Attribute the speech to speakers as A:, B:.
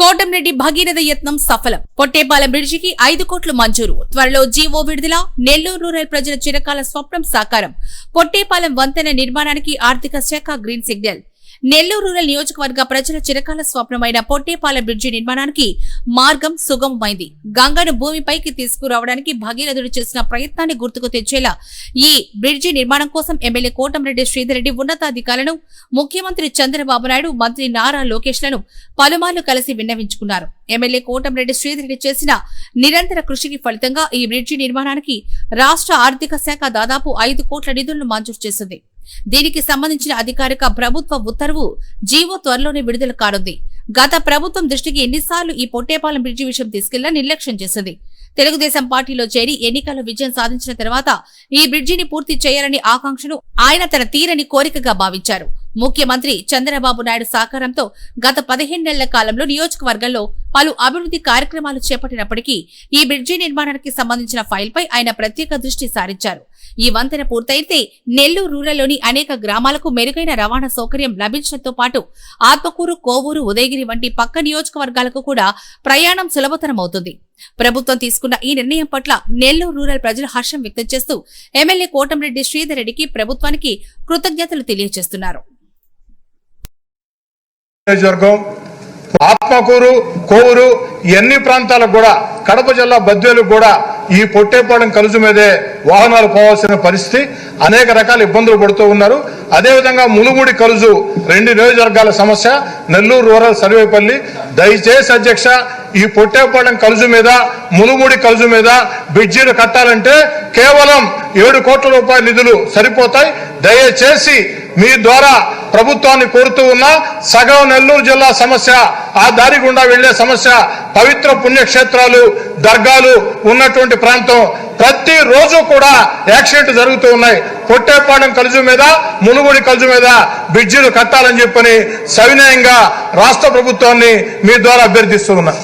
A: కోటంరెడ్డి భగీరథ యత్నం సఫలం. పొట్టేపాలెం బ్రిడ్జికి ఐదు కోట్లు మంజూరు. త్వరలో జీవో విడుదల నెల్లూరు రూరల్ ప్రజల చిరకాల స్వప్నం సాకారం. పొట్టేపాలెం వంతెన నిర్మాణానికి ఆర్థిక శాఖ గ్రీన్ సిగ్నల్. నెల్లూరు రూరల్ నియోజకవర్గ ప్రజల చిరకాల స్వప్నమైన పొట్టేపాల బ్రిడ్జి నిర్మాణానికి మార్గం సుగమమైంది. గంగను భూమిపైకి తీసుకురావడానికి భగీరథుడు చేసిన ప్రయత్నాన్ని గుర్తుకు తెచ్చేలా ఈ బ్రిడ్జి నిర్మాణం కోసం ఎమ్మెల్యే కోటంరెడ్డి శ్రీధర్రెడ్డి ఉన్నతాధికారులను ముఖ్యమంత్రి చంద్రబాబు నాయుడు మంత్రి నారా లోకేష్లను పలుమార్లు కలిసి విన్నవించుకున్నారు. ఎమ్మెల్యే కోటంరెడ్డి శ్రీధర్రెడ్డి చేసిన నిరంతర కృషికి ఫలితంగా ఈ బ్రిడ్జి నిర్మాణానికి రాష్ట్ర ఆర్థిక శాఖ దాదాపు ఐదు కోట్ల నిధులను మంజూరు చేసింది. దీనికి సంబంధించిన అధికారిక ప్రభుత్వ ఉత్తర్వు జీవో త్వరలోనే విడుదల కానుంది. గత ప్రభుత్వం దృష్టికి ఎన్నిసార్లు ఈ పొట్టేపాలెం బ్రిడ్జి విషయం తీసుకెళ్ళా నిర్లక్ష్యం చేసింది. తెలుగుదేశం పార్టీలో చేరి ఎన్నికల్లో విజయం సాధించిన తర్వాత ఈ బ్రిడ్జిని పూర్తి చేయాలని ఆకాంక్షను ఆయన తన తీరని కోరికగా భావించారు. ముఖ్యమంత్రి చంద్రబాబు నాయుడు సహకారంతో గత పదిహేను నెలల కాలంలో నియోజకవర్గంలో పలు అభివృద్ధి కార్యక్రమాలు చేపట్టినప్పటికీ ఈ బ్రిడ్జి నిర్మాణానికి సంబంధించిన ఫైల్పై ఆయన ప్రత్యేక దృష్టి సారించారు. ఈ వంతెన పూర్తయితే నెల్లూరు రూరల్లోని అనేక గ్రామాలకు మెరుగైన రవాణా సౌకర్యం లభించడంతో పాటు ఆత్మకూరు కోవూరు ఉదయగిరి వంటి పక్క నియోజకవర్గాలకు కూడా ప్రయాణం సులభతరమవుతుంది. ప్రభుత్వం తీసుకున్న ఈ నిర్ణయం పట్ల నెల్లూరు రూరల్ ప్రజలు హర్షం వ్యక్తం చేస్తూ ఎమ్మెల్యే కోటంరెడ్డి శ్రీధర్ రెడ్డికి ప్రభుత్వానికి కృతజ్ఞతలు తెలియజేస్తున్నారు.
B: ఆత్మకూరు కోవూరు ఎన్ని ప్రాంతాలకు కూడా కడప జిల్లా బద్వేలు కూడా ఈ పొట్టేపాలెం కలుజు మీదే వాహనాలు పోవాల్సిన పరిస్థితి అనేక రకాల ఇబ్బందులు పడుతూ ఉన్నారు. అదేవిధంగా ములుముడి కలుజు రెండు నియోజకవర్గాల సమస్య నెల్లూరు రూరల్ సర్వేపల్లి. దయచేసి అధ్యక్ష ఈ పొట్టేపాలెం కలుజు మీద ములుముడి కలుజు మీద బ్రిడ్జీలు కట్టాలంటే కేవలం ఏడు కోట్ల రూపాయల నిధులు సరిపోతాయి. దయచేసి మీ ద్వారా ప్రభుత్వాన్ని కోరుతూ ఉన్నా సగం నెల్లూరు జిల్లా సమస్య ఆ దారి గుండా వెళ్ళే సమస్య పవిత్ర పుణ్యక్షేత్రాలు దర్గాలు ఉన్నటువంటి ప్రాంతం. ప్రతి రోజు కూడా యాక్సిడెంట్ జరుగుతూ ఉన్నాయి. పొట్టేపాలెం కలుజు మీద మునుగుడి కలుజు మీద బ్రిడ్జిలు కట్టాలని చెప్పని సవినయంగా రాష్ట్ర ప్రభుత్వాన్ని మీ ద్వారా అభ్యర్థిస్తూ ఉన్నా.